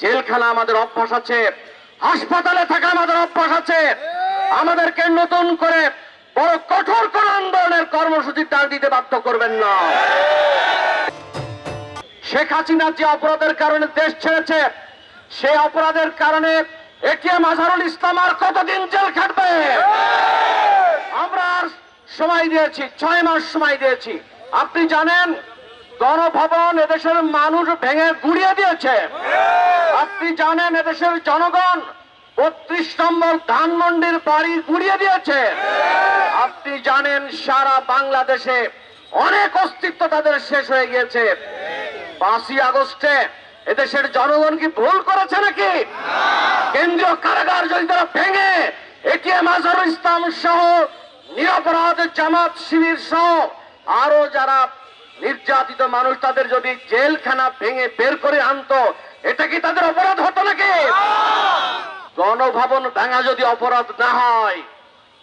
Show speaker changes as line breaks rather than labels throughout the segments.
জেলখানা আমাদের অভ্যাস আছে। হাসপাতালে থাকা আমাদের অভ্যাস আছে। আমাদেরকে নতুন করে বড় কঠোর কোন আন্দোলনের কর্মসূচি ডাক দিতে বাধ্য করবেন না। শেখ হাসিনা যে অপরাধের কারণে দেশ ছেড়েছে সে অপরাধের কারণে এটিএম আজহারুল ইসলাম আর কতদিন জেল খাটবে? আমরা সময় দিয়েছি, ছয় মাস সময় দিয়েছি। আপনি জানেন গণভবন এদেশের মানুষ ভেঙে গুড়িয়ে দিয়েছে। আপনি জানেন এদেশের জনগণ বত্রিশ নম্বর ধানমন্ডির বাড়ি গুড়িয়ে দিয়েছে। আপনি জানেন সারা বাংলাদেশে অনেক অস্তিত্ব তাদের শেষ হয়ে গিয়েছে। পাঁচই আগস্টে এদেশের জনগণ কি ভুল করেছে নাকি? কেন্দ্রীয় কারাগার যদি তারা ভেঙে এটিএম আজহারুল ইসলাম সহ নিরপরাধ জামাত শিবির সহ আরও যারা নির্যাতিত মানুষ তাদের যদি জেলখানা ভেঙে বের করে আনতো এটা কি তাদের অপরাধ হতো নাকি? গণভবন ভাঙা যদি অপরাধ না হয়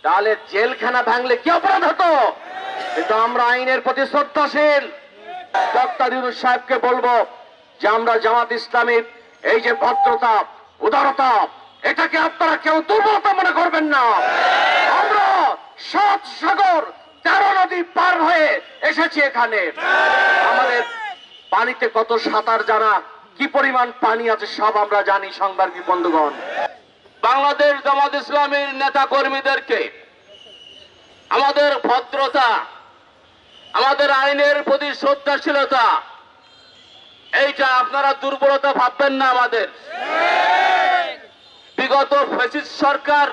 তাহলে জেলখানা ভাঙলে কি অপরাধ হতো? কিন্তু আমরা আইনের প্রতি শ্রদ্ধাশীল। ডক্টর ইউনুস সাহেবকে বলব যে আমরা জামাত ইসলামীর এই যে ভদ্রতা উদারতা এটাকে আপনারা কেউ দুর্বলতা মনে করবেন না আমরা সাত সাগর তেরো নদী পার হয়ে এসেছি এখানে। আমাদের পানিতে কত সাঁতার জানা কি পরিমাণ পানি আছে সব আমরা জানি সাংবাদিক বন্ধুগণ।
বাংলাদেশ জামাত ইসলামের নেতা কর্মীদেরকে আমাদের ভদ্রতা, আমাদের আইনের প্রতি শ্রদ্ধাশীলতা, এইটা আপনারা দুর্বলতা ভাববেন না আমাদের। বিগত ফেসিস সরকার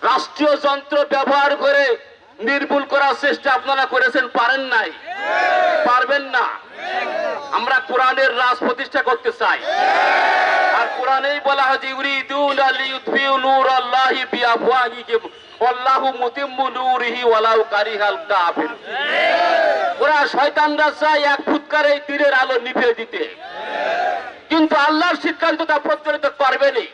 রাষ্ট্রীয় যন্ত্র ব্যবহার করে নির্মূল করার চেষ্টা আপনারা করেছেন, পারেন নাই? পারবেন না। আমরা কোরআনের রাজ প্রতিষ্ঠা করতে চাই। আর কোরআনেই বলা হয়েছে কিন্তু আল্লাহর সিদ্ধান্ত তা প্রচলিত করবেনি